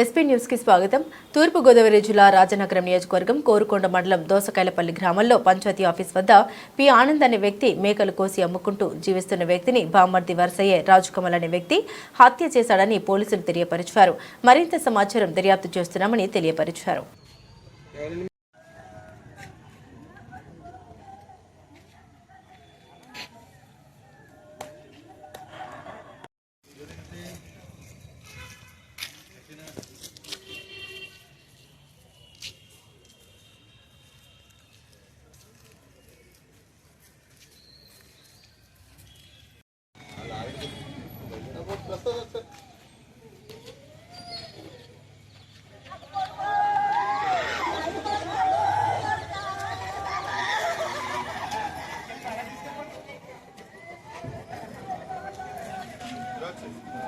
SP న్యూస్కి స్వాగతం. తూర్పుగోదావరి జిల్లా రాజనగరం నియోజకవర్గం కోరుకొండ మండలం దోసకాయలపల్లి గ్రామంలో పంచాయతీ ఆఫీస్ వద్ద పి ఆనంద్ అనే వ్యక్తి మేకలు కోసి అమ్ముకుంటూ జీవిస్తున్న వ్యక్తిని బామర్ది వరసయ్యే రాజుకమల్ అనే వ్యక్తి హత్య చేశాడని పోలీసులు తెలియపరిచారు. మరింత సమాచారం దర్యాప్తు చేస్తున్నామని తెలియపరిచారు. I'm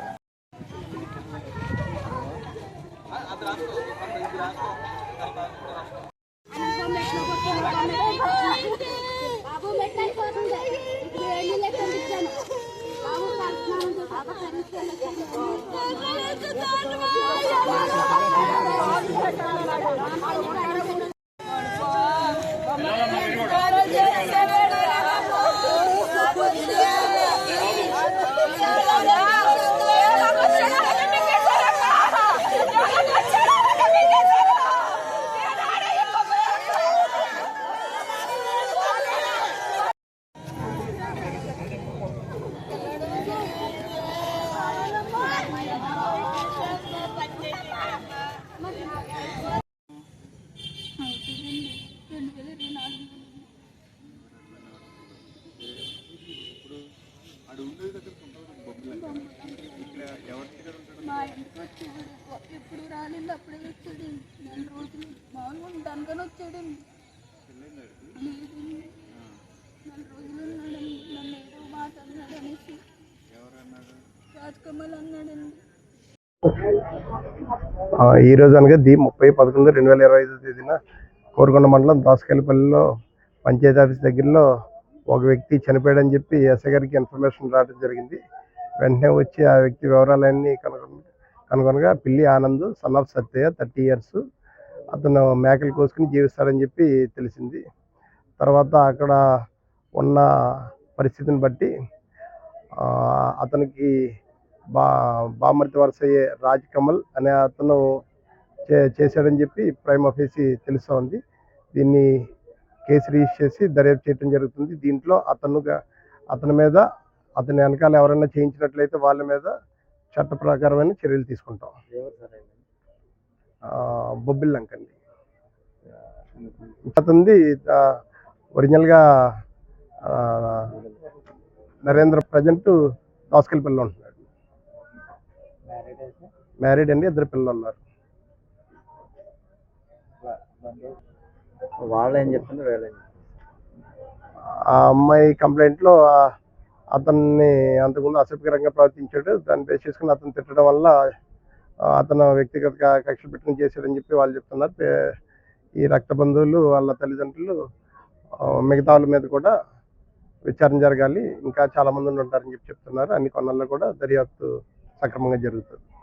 మా ఇంటికి వచ్చాడు ఎప్పుడు రాలేదు అప్పుడే వచ్చాడు నెల రోజులు. మామూలుగా దానికని వచ్చాడు లేదు నెల రోజులు ఉన్నాడండి నన్ను ఏదో మాట అన్నాడు అనేసి. రాజకమల్ అన్నాడండి ఈ రోజు అనగా ది ముప్పై పదకొండు రెండు వేల ఇరవై ఐదు తేదీన కోరుకొండ మండలం దోసకాయలపల్లిలో పంచాయతీ ఆఫీస్ దగ్గరలో ఒక వ్యక్తి చనిపోయాడని చెప్పి ఎస్ఐ గారికి ఇన్ఫర్మేషన్ రావడం జరిగింది. వెంటనే వచ్చి ఆ వ్యక్తి వివరాలన్నీ కనుగొన కనుగొనగా Pilli Anand son of Satyayya thirty years అతను మేకలు కోసుకుని జీవిస్తాడని చెప్పి తెలిసింది. తర్వాత అక్కడ ఉన్న పరిస్థితిని బట్టి అతనికి బా బామర్తి వరసయ్యే రాజ్ కమల్ అనే అతను చే చేశాడని చెప్పి ప్రైమ్ ఆఫీసి తెలుస్తూ ఉంది దీన్ని కేసు రిజిస్టర్ చేసి దర్యాప్తు చేయడం జరుగుతుంది. దీంట్లో అతనుగా అతని మీద అతని వెనకాల ఎవరైనా చేయించినట్లయితే వాళ్ళ మీద చట్ట ప్రకారమైన చర్యలు తీసుకుంటాం. బొబ్బిల్ లంక అండి. అతనిది ఒరిజినల్గా నరేంద్ర ప్రజెంట్ దోసకల్పల్లిలో ఉంటున్నాడు. మ్యారీడ్ అండి ఇద్దరు పిల్లలు ఉన్నారు. వాళ్ళు ఏం చెప్తున్నారు వీళ్ళు ఏం ఆ అమ్మాయి కంప్లైంట్లో అతన్ని అంతకుముందు అసభ్యకరంగా ప్రవర్తించాడు. దాన్ని బేస్ చేసుకుని అతను తిట్టడం వల్ల అతను వ్యక్తిగత క- కక్ష పెట్టిన చేశాడని చెప్పి వాళ్ళు చెప్తున్నారు. ఈ రక్త బంధువులు వాళ్ళ తల్లిదండ్రులు మిగతా వాళ్ళ మీద కూడా విచారణ జరగాలి. ఇంకా చాలా మంది ఉంటారని చెప్పి చెప్తున్నారు. అన్ని కొన్నాళ్ళు కూడా దర్యాప్తు సక్రమంగా జరుగుతుంది.